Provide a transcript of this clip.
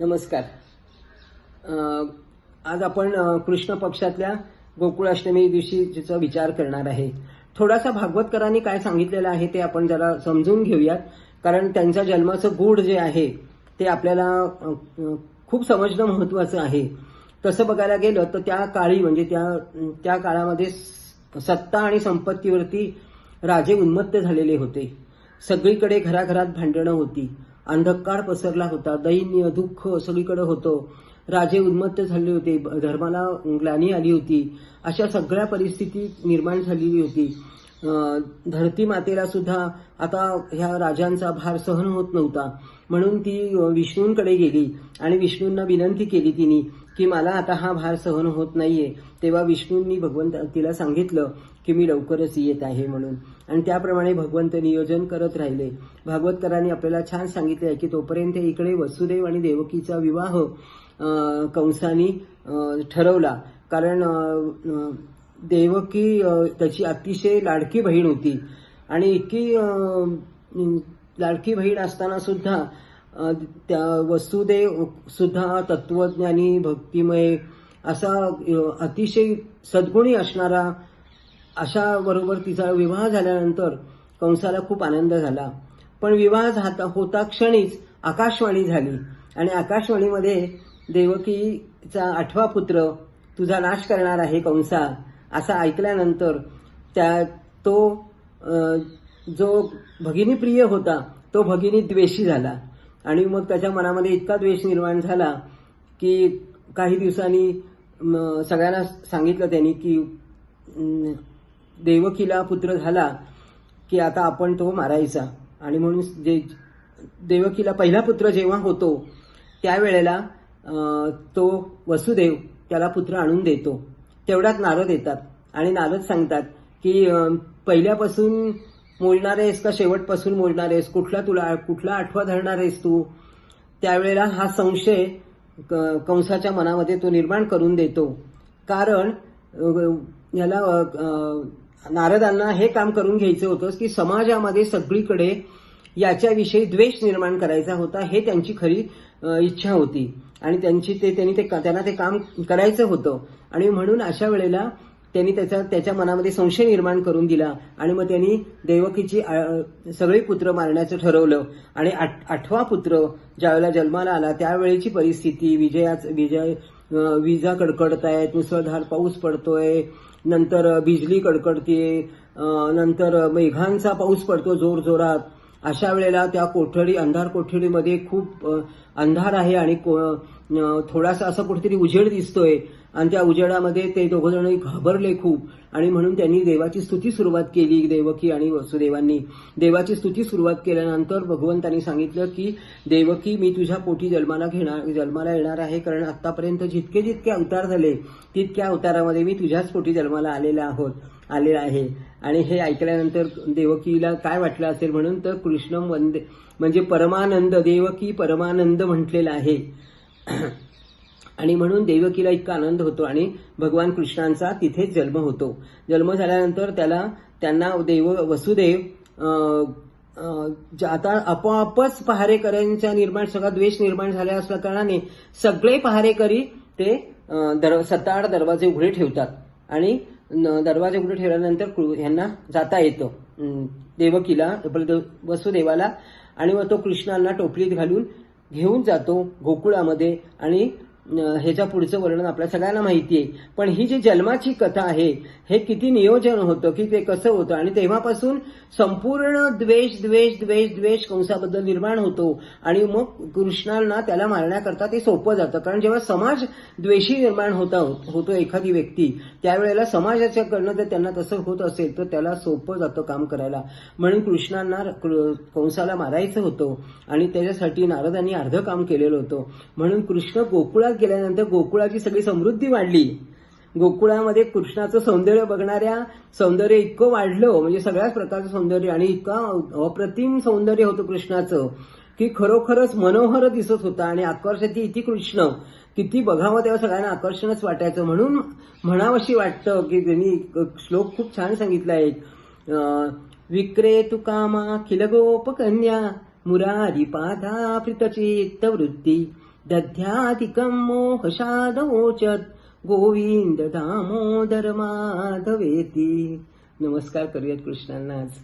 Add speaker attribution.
Speaker 1: नमस्कार. आज आपण कृष्ण पक्षातल्या गोकुळाष्टमी दिवशी तिचा विचार करणार आहे. थोडासा भागवतकरांनी काय सांगितलेलं आहे ते आपण जरा समजून घेऊयात. कारण त्यांच्या जन्माचं गूढ जे आहे ते आपल्याला खूप समजणं महत्वाचं आहे. तसं बघायला गेलं तर त्या काळी म्हणजे त्या त्या काळामध्ये सत्ता आणि संपत्तीवरती राजे उन्मत्त झालेले होते. सगळीकडे घराघरात भांडणं होती. अंधकार पसरला होता. दैन्य दुःख सगळीकडे होतं. राजे उन्मत्त झाले होते. धर्माला ग्लानी आली होती. अशा सगळ्या परिस्थिती निर्माण झालेली होती. धरती मातेला सुद्धा आता ह्या राजांचा भार सहन होत नव्हता. म्हणून ती विष्णूंकडे गेली आणि विष्णूंना विनंती केली तिने. की मला आता हा भार सहन होत नाहीये. तेव्हा विष्णूंनी भगवंत तिला सांगितलं की मी लवकरच येत आहे म्हणून. आणि त्याप्रमाणे भगवंत नियोजन करत राहिले. भागवतकरांनी आपल्याला छान सांगितले आहे की तोपर्यंत इकडे वसुदेव आणि देवकीचा विवाह कंसानी ठरवला. कारण देवकी त्याची अतिशय लाडकी बहीण होती. आणि इतकी लाडकी बहीण असताना सुद्धा त्या वसुदेव सुद्धा तत्वज्ञानी भक्तिमय असा अतिशय सद्गुणी असणारा अशा बरोबर तिचा विवाह झाल्यानंतर कंसाला खूप आनंद झाला. पण विवाह झाता होता क्षणीच आकाशवाणी झाली. आणि आकाशवाणीमध्ये देवकीचा आठवा पुत्र तुझा नाश करणार आहे कंसा असा ऐकल्यानंतर त्या तो जो जो भगिनीप्रिय होता तो भगिनी द्वेषी झाला. आणि मग त्याच्या मनामध्ये इतका द्वेष निर्माण झाला की काही दिवसांनी सगळ्यांना सांगितलं त्यांनी की देवकीला पुत्र झाला की आता आपण तो मारायचा. आणि म्हणून जे देवकीला पहिला पुत्र जेव्हा होतो त्यावेळेला तो वसुदेव त्याला पुत्र आणून देतो. तेवढ्यात नारद येतात आणि नारद सांगतात की पहिल्यापासून मोडणार आहेस का? शेवटपासून मोडणार आहेस? कुठला तुला कुठला आठवा धरणार आहेस तू? त्यावेळेला हा संशय क- कंसाच्या मनामध्ये तो निर्माण करून देतो. कारण याला नारदांना हे काम करून घ्यायचं होतं की समाजामध्ये सगळीकडे याच्याविषयी द्वेष निर्माण करायचा होता हे त्यांची खरी इच्छा होती. आणि त्यांची ते त्यांनी ते त्यांना ते काम करायचं होतं. आणि म्हणून अशा वेळेला त्यांनी त्याचा त्याच्या मनामध्ये संशय निर्माण करून दिला आणि मग त्यांनी देवकीची सगळी पुत्र मारण्याचं ठरवलं. आणि आठ- आठवा पुत्र ज्यावेळेला जन्माला आला त्यावेळेची परिस्थिती विजयाच विजय विजा कडकडतायत मुसळधार पाऊस पडतोय नंतर बिजली कडकडतीये नंतर मेघांचा पाऊस पडतो जोर जोरात. अशा वेळेला त्या कोठडी अंधार कोठडीमध्ये खूप अंधार आहे आणि को- थोडासा असं कुठेतरी उजेड दिसतोय. आणि त्या उजेडामध्ये ते दोघंजण घाबरले खूप. आणि म्हणून त्यांनी देवाची स्तुती सुरुवात केली देवकी आणि वसुदेवांनी. देवाची स्तुती सुरुवात केल्यानंतर भगवंतांनी सांगितलं की देवकी मी तुझ्या पोटी जन्माला घेणार जन्माला येणार आहे कारण आतापर्यंत जितके जितके अवतार झाले तितक्या अवतारामध्ये मी तुझ्याच पोटी जन्माला आलेला आहोत आलेला आहे. आणि हे ऐकल्यानंतर देवकीला काय वाटलं असेल म्हणून तर कृष्ण वंदे म्हणजे परमानंद देवकी परमानंद म्हटलेला आहे. आणि म्हणून देवकीला इतका आनंद होतो आणि भगवान कृष्णांचा तिथेच जन्म होतो. जन्म झाल्यानंतर त्याला त्यांना देव वसुदेव आता आपोआपच पहारेकऱ्यांच्या निर्माण सगळा द्वेष निर्माण झाल्या असल्या कारणाने सगळे पहारेकरी ते दर सत्ताआठ दरवाजे उघडे ठेवतात. आणि न- दरवाजे उघडे ठेवल्यानंतर कृ- ह्यांना जाता येतं. देवकीला वसुदेवाला आणि मग तो कृष्णांना टोपलीत घालून घेऊन जातो गोकुळामध्ये आणि ह्याच्या पुढचं वर्णन आपल्या सगळ्यांना माहिती आहे. पण ही जी जन्माची कथा आहे हे किती नियोजन होतं की ते कसं होतं? आणि तेव्हापासून संपूर्ण द्वेष द्वेष द्वेष द्वेष कंसाबद्दल निर्माण होतो. आणि मग कृष्णांना त्याला मारण्याकरता ते सोपं जातं. कारण जेव्हा समाज द्वेषी निर्माण होता होतो एखादी व्यक्ती त्यावेळेला समाजाच्याकडनं जर त्यांना तसं होत असेल तर त्याला सोपं जातं काम करायला. म्हणून कृष्णांना कृ- कंसाला मारायचं होतं. आणि त्याच्यासाठी नारदांनी अर्ध काम केलेलं होतं. म्हणून कृष्ण गोकुळात गेल्यानंतर गोकुळाची सगळी समृद्धी वाढली. गोकुळामध्ये कृष्णाचं सौंदर्य बघणाऱ्या सौंदर्य इतकं वाढलं म्हणजे सगळ्याच प्रकारचं सौंदर्य आणि इतकं अप्रतिम सौंदर्य होतं कृष्णाचं की खरोखरच मनोहर दिसत होता आणि आकर्षती इति कृष्ण. किती बघावं तेव्हा सगळ्यांना आकर्षणच वाटायचं. म्हणून म्हणावशी वाटतं की त्यांनी श्लोक खूप छान सांगितला आहे. विक्रे तु कामा खिल मुरारी पाधा प्रितचित्त वृत्ती दध्याधिकं मोहशादोचत गोविंद दामोदर माधवेती नमस्कार करूयात कृष्णांना आज